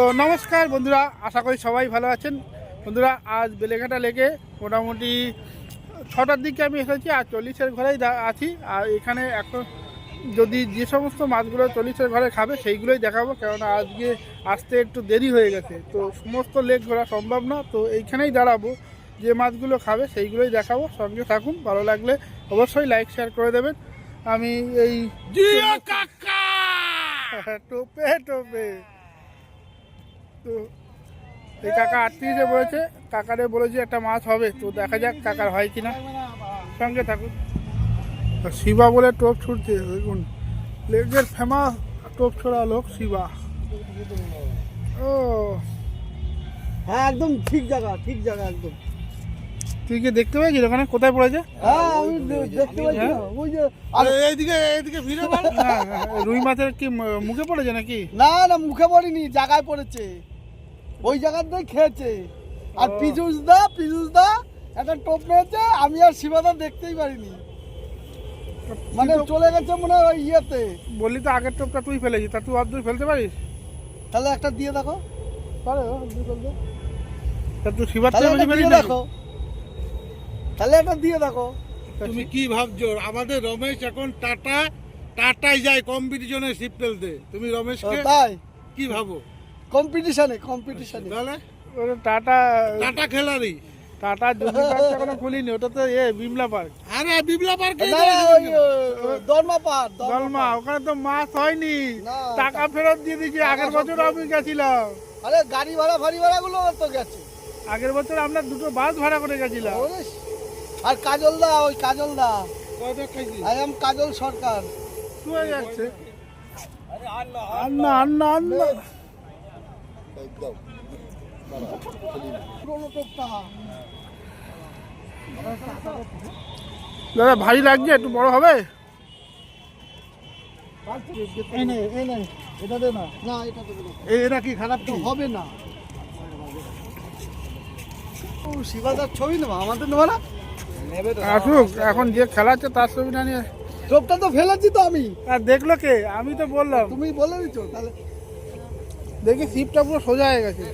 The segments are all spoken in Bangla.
তো নমস্কার বন্ধুরা আশা করি সবাই ভালো আছেন। বন্ধুরা আজ বেলেঘাটা লেগে মোটামুটি ছটার দিকে আমি এসেছি আর চল্লিশের ঘরেই আছি। আর এখানে এখন যদি যে সমস্ত মাছগুলো চল্লিশের ঘরে খাবে সেইগুলোই দেখাবো কেননা আজকে আসতে একটু দেরি হয়ে গেছে। তো সমস্ত লেক ঘোরা সম্ভব না তো এইখানেই দাঁড়াবো। যে মাছগুলো খাবে সেইগুলোই দেখাবো। সঙ্গে থাকুন ভালো লাগলে অবশ্যই লাইক শেয়ার করে দেবেন। আমি এই টোপে টোপে। তো এই কাকা আটত্রিশে বলেছে কাকারে বলেছে একটা মাছ হবে তো দেখা যাক কাকার হয় কিনা। সঙ্গে থাকুন। শিবা বলে টোপ ছুটছে দেখুন। লেগের ফেমাস টোপ ছোড়া লোক শিবা। ও। হ্যাঁ একদম ঠিক জায়গা ঠিক জায়গা একদম। তুই কি দেখতে পেয়েছিস ওখানে? কোথায় পড়েছে? হ্যাঁ আমি দেখতে পাচ্ছি না ওই যে আর এইদিকে এইদিকে ভিড়ে রুই মাছের কি মুখে পড়েছে নাকি? না না মুখে পড়িনি জায়গায় পড়েছে। ওই জায়গাতেই খেয়েছে। আর। পিজুস দা পিজুস দা একটা টোপ মেরেছে আমি আর শিবাদা দেখতেই পারিনি। মানে চলে গেছে মনে হয় ওই ইয়েতে। বললি তো আগের টোপটা তুই ফেলেছিস তা তুই অর্ধেক ফেলতে পারিস? তাহলে একটা দিয়ে দেখো। পারে ও, ফেলতে? তা তুই শিবার দিয়ে? দেখো। তাহলে একটা দিয়ে দেখো। তুমি কি ভাবছ? আমাদের রমেশ এখন টাটা টাটাই যায় কম্পিটিশনে শিপ ফেলতে তুমি রমেশকে তাই? কি ভাবো? কম্পিটিশনে কম্পিটিশনে তাহলে? ওটা টাটা টাটা খেলারই। টাটা জমি পার্ক এখনও খুলিনি ওটা তো এ বিমলা পার্ক। আরে বিপ্লব পার্ক না ওই দরমা পার দলমা ওখানে তো মাছ হয়নি। টাকা ফেরত দিয়ে দিয়েছি আগের বছর আমি গেছিলাম। আরে গাড়ি ভাড়া ফাড়ি ভাড়াগুলো তো গেছে। আগের বছর আমরা দুটো বাস ভাড়া করে গেছিলাম। আর কাজল দা ওই কাজল দা আই এম কাজল সরকার। শুয়ে যাচ্ছে। আরে আন্না আন্না। আন্না পুরোনো দাদা ভারী লাগছে একটু বড় হবে? এই নে এই নে এটা দে না। না এটা দেবে না। এই এটা কি খারাপ তো হবে না। ও শিবাদার ছবি নেবা আমাদের নেবা না? আসুক এখন যে খেলাচ্ছে তার ছবি না নিয়ে টোপটা তো ফেলেছি তো আমি। আর দেখল কে? আমি তো বললাম। তুমি বলে দিছো তাহলে দেখি সিপটা পুরো সোজা হয়ে গেছে।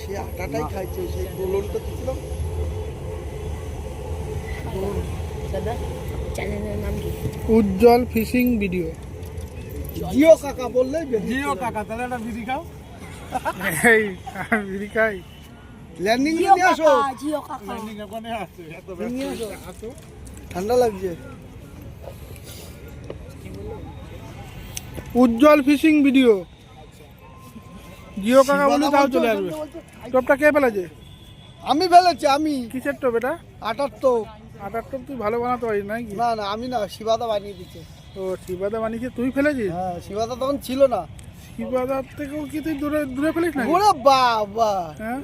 সে আটাটাই খাইছে সেই দোলনটা দিছিলাম চ্যানেলের নাম কি উজ্জ্বল ফিশিং ভিডিও। জিও কাকা বললে জিও কাকা তাহলে একটা বিড়ি খাও। এই বিড়ি খাই। ল্যান্ডিং নিয়ে আসো। কাকা। জিও কাকা ওখানে আসছে এত নিয়ে ব্যস্ত। আসো। ঠান্ডা লাগছে। উজ্জ্বল ফিশিং ভিডিও। জিও কাকা বলে তাও চলে আসবে। টোপটা কে ফেলেছে? আমি ফেলেছি আমি। কিসের টোপ এটা? আটার তো আটার টোপ তুই ভালো বানাতে পারিস নাকি? না না আমি না শিবাদা বানিয়ে দিচ্ছে। ও শিবাদা বানিয়েছে তুই ফেলেছিস? হ্যাঁ শিবাদা তখন ছিল না। শিবাদার থেকেও কি তুই দূরে দূরে ফেলিস না ওরে বাবা! হ্যাঁ?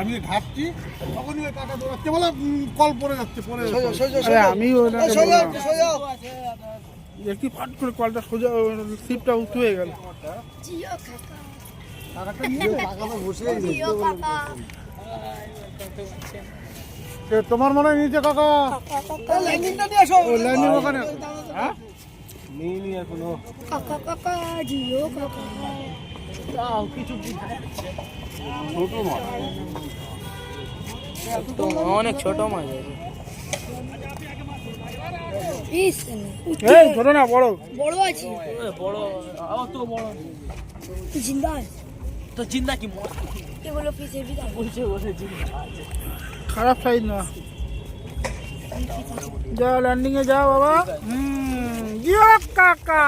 আমি ঘাটছি তখনই ওই কাকা দৌড়াচ্ছে বলে কল পড়ে যাচ্ছে পড়ে সোজা যাচ্ছে। সোজা আরে সোজা। আমি দেখি ফাট করে কলটা সোজা সিপটা উঁচু হয়ে গেল। জিও কাকা। টাকাটা নিয়ে টাকাটা বসে জিও কাকা। এ, তোমার মনে হয় নিচে কাকা? ল্যান্ডিং ওখানে। হ্যাঁ? কাকা কাকা জিও কাকা। অনেক ছোট মাছ ইস এই ছোট না বড়। বড় আছে। বড় অত বড়। জিন্দা তো জিন্দা কি এগুলো পিসে বিদা বলছে বসে খারাপ সাইজ না। যাও ল্যান্ডিং এ যাও বাবা। হুম জিও কাকা।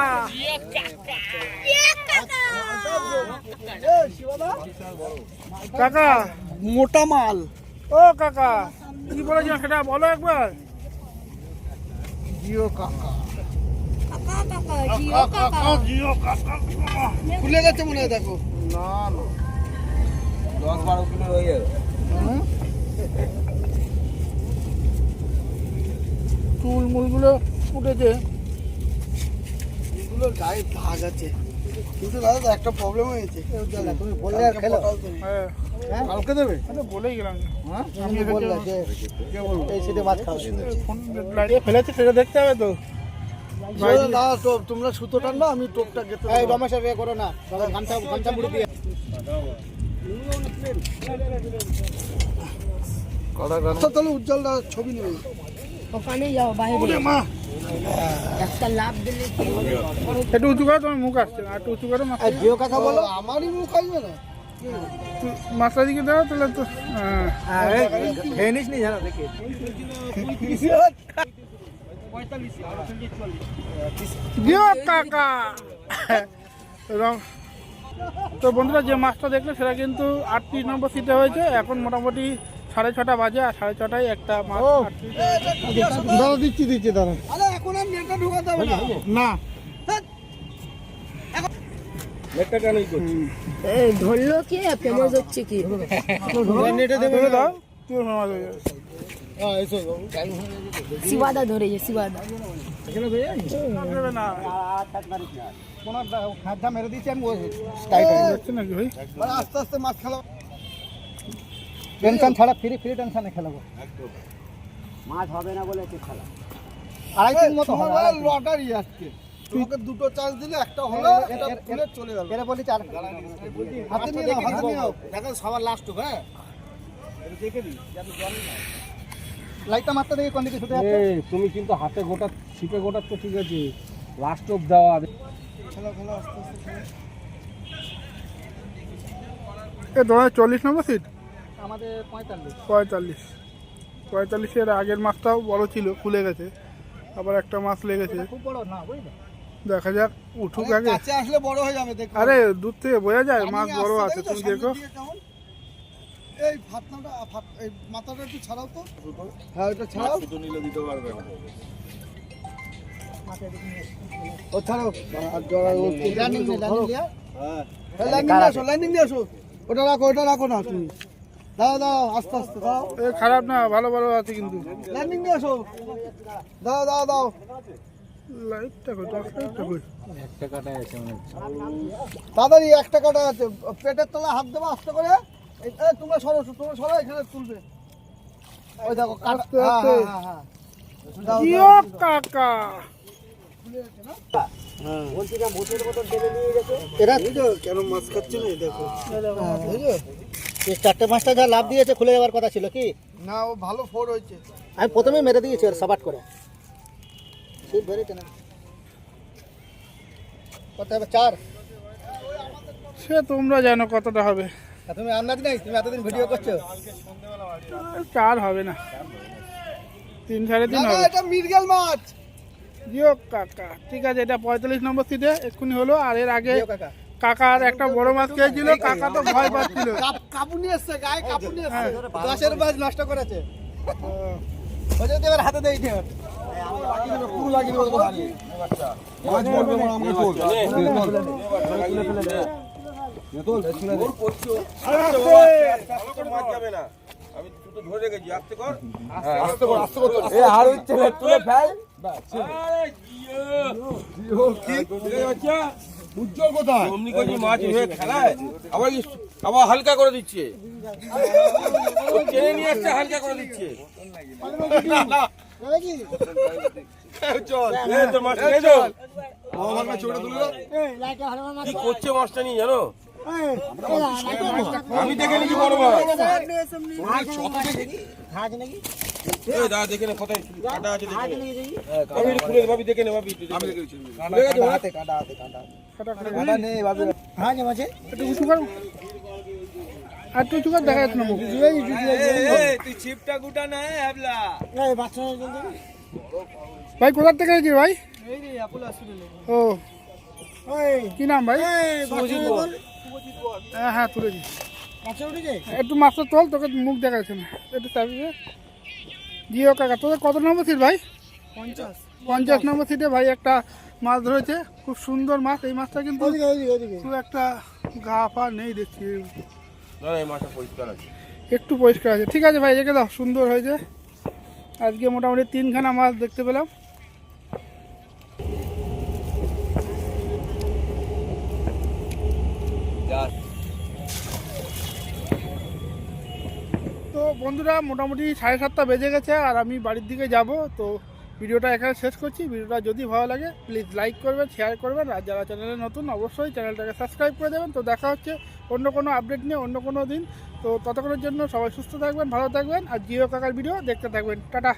কাকা। মোটা মাল। ও কাকা কি বলেছিল সেটা বলো একবার। জিও কাকা। খুলে গেছে মনে হয় দেখো। না না। চুল মুলগুলো উঠেছে এগুলোর গায়ে দাগ আছে। কিন্তু দাদা একটা প্রবলেম হয়েছে। তুমি বললে আর খেলো। হ্যাঁ। কালকে দেবে? আমি বলেই গেলাম। হ্যাঁ? আমি বললে যে এই সেটা মাছ খাওয়া ফোন লাইটে ফেলেছে সেটা দেখতে হবে তো। টোপ তোমরা সুতো টানবা আমি টোপটা গেতে এই রমেশের বিয়ে করো না। দাদা গামছা গামছা মুড়ি দিয়ে। তাহলে উজ্জ্বলটা ছবি নেবে। ওখানে যাও বাইরে। একটা লাভ দিলে কি একটু উঁচু করো তোমার মুখ আসছে না। একটু উঁচু করো জিও কথা বলো। আমারই মুখ আসবে না। মাছটা দাও তাহলে তো হ্যাঁ। খেয়ে নিস নি জানা দেখে। কাকা। এবং তো বন্ধুরা যে মাছটা দেখলে সেটা কিন্তু আটত্রিশ নম্বর সিটে হয়েছে। এখন মোটামুটি সাড়ে ছটা বাজে আর সাড়ে ছটায় একটা মাছ দাদা দিচ্ছি দিচ্ছি দাদা এখন আর নেটটা ঢোকাতে হবে না। না। এই ধরলো কে? ফেমাস হচ্ছে কি? নেটে দেবে দাও। তুমি মাছ হয়ে যাবে। এসো শিবাদা শিবাদা। দেবে না। কোন খাদ্যা মেরে দিচ্ছি আমি আস্তে আস্তে মাছ খেলো। টেনশন ছাড়া ফ্রি ফ্রি টেনশনে খেলাবো মাছ হবে না বলে খেলা। আড়াই তিন মতো হবে লটারি আজকে। তোমাকে দুটো চার্জ দিলে একটা হলো এটা তুলে চলে গেল। এরা বলি চার হাতে নিয়ে নাও হাতে নিয়ে নাও। দেখো সবার লাস্ট হ্যাঁ? দেখে দিই লাইটটা মারতে দেখি কোন দিকে শুধু তুমি কিন্তু হাতে গোটা ছিপে গোটাচ্ছ ঠিক আছে? লাস্ট অফ দেওয়া খেলো খেলো আস্তে আস্তে এ তোমার চল্লিশ নম্বর সিট আমাদের পঁয়তাল্লিশ। পঁয়তাল্লিশ। পঁয়তাল্লিশের আগের মাছটাও বড় ছিল খুলে গেছে। আবার একটা মাছ লেগেছে। খুব বড় না বুঝলে? দেখা যাক উঠুক আগে। কাছে আসলে বড় হয়ে যাবে দেখো। আরে দূর থেকে বোঝা যায় মাছ বড় আছে তুমি দেখো। এই ফাতনাটা ফাত- এই মাথাটা একটু ছাড়াও তো। হ্যাঁ ওটা ছাড়াও। ও ছাড়াও আর জড়া ও হ্যাঁ। ল্যান্ডিং আসো ল্যান্ডিং দিয়ে আসো। ওটা রাখো ওটা রাখো না তুমি। দাও দাও আস্তে আস্তে দাও। এ খারাপ না ভালো ভালো আছে কিন্তু। ল্যান্ডিং দিয়ে আসো। দাও দাও দাও। লাইটটা কই? লাইটটা কই? একটা কাটায় আছে তাড়াতাড়ি একটা কাটা আছে। পেটের তলায় হাত দেবো আস্তে করে। এই তোমরা সরো তোমরা সরো এখানে তুলবে। ওই দেখো কাটা আস্তে, হ্যাঁ, হ্যাঁ, হ্যাঁ, জিও কাকা। এরা কেন মাছ খাচ্ছে না দেখো। চারটে পাঁচটা যা লাভ দিয়েছে খুলে যাওয়ার কথা ছিল কি? না ও ভালো ফোর হয়েছে। আমি প্রথমে মেরে দিয়েছি ওর সাবাট করে। ঠিক বেরিয়েছে না কত হবে? চার? সে তোমরা জানো কতটা হবে। তুমি আন্দাজ নেই? তুমি এতদিন ভিডিও করছ? চার হবে না। তিন সাড়ে তিন হবে। এটা মির্গেল মাছ জিও কাকা ঠিক আছে এটা পঁয়তাল্লিশ নম্বর সিটে এক্ষুনি হলো আর এর আগে কাকা। কাকার একটা বড় মাছ খেয়েছিল কাকা তো ভয় পাচ্ছিল কাপ- কাপুনি এসছে গায়ে কাপুনি এসছে। দশের মাছ নষ্ট করেছে এবার হাতে দেই ঠের পুরো লাগিয়ে দেবো তোকে হারিয়ে। মাছ বলবে বড় আমাকে তোল। উজ্জ্বল কোথায়? অমনি করে মাছ হয়ে খেলায়? আবার আবার হালকা করে দিচ্ছে? ও টেনে নিয়ে আসছে হালকা করে দিচ্ছে। কি করছে মাছটা নিয়ে জানো? আমি দেখে নিচ্ছি বড় মাছ দাদা দেখে নে কোথায় কাটা আছে দেখে হ্যাঁ, খুলে ভাবি দেখে নে ভাবি আমি দেখে নিচ্ছি। খুলে গেছে মাছ? একটু উঁচু কর। আর একটু উঁচু দেখা যাচ্ছে না মুখ তুই ছিপটা গুটা না হ্যাবলা ভাই কোথার থেকে এসেছিস ভাই? ও। কি নাম ভাই? হ্যাঁ হ্যাঁ তুলেছি একটু মাছটা তোল তোকে মুখ দেখা যাচ্ছে না। একটু চাপিয়ে জিও কাকা তোদের কত নম্বর সিট ভাই? পঞ্চাশ। পঞ্চাশ নম্বর সিটে ভাই একটা মাছ ধরেছে। খুব সুন্দর মাছ। এই মাছটা কিন্তু খুব একটা গা ফা নেই দেখছি। একটু পরিষ্কার আছে। ঠিক আছে ভাই রেখে দাও। সুন্দর হয়েছে। আজকে মোটামুটি তিনখানা মাছ দেখতে পেলাম। তো বন্ধুরা, মোটামুটি সাড়ে সাতটা বেজে গেছে আর আমি বাড়ির দিকে যাব। তো ভিডিওটা এখানে শেষ করছি। ভিডিওটা যদি ভালো লাগে প্লিজ লাইক করবেন শেয়ার করবেন। আর যারা চ্যানেলে নতুন, অবশ্যই চ্যানেলটাকে সাবস্ক্রাইব করে দেবেন। তো দেখা হচ্ছে অন্য কোনো আপডেট নিয়ে অন্য কোনো দিন। তো ততক্ষণের জন্য সবাই সুস্থ থাকবেন, ভালো থাকবেন। আর জিও কাকার ভিডিও দেখতে থাকবেন। টাটা।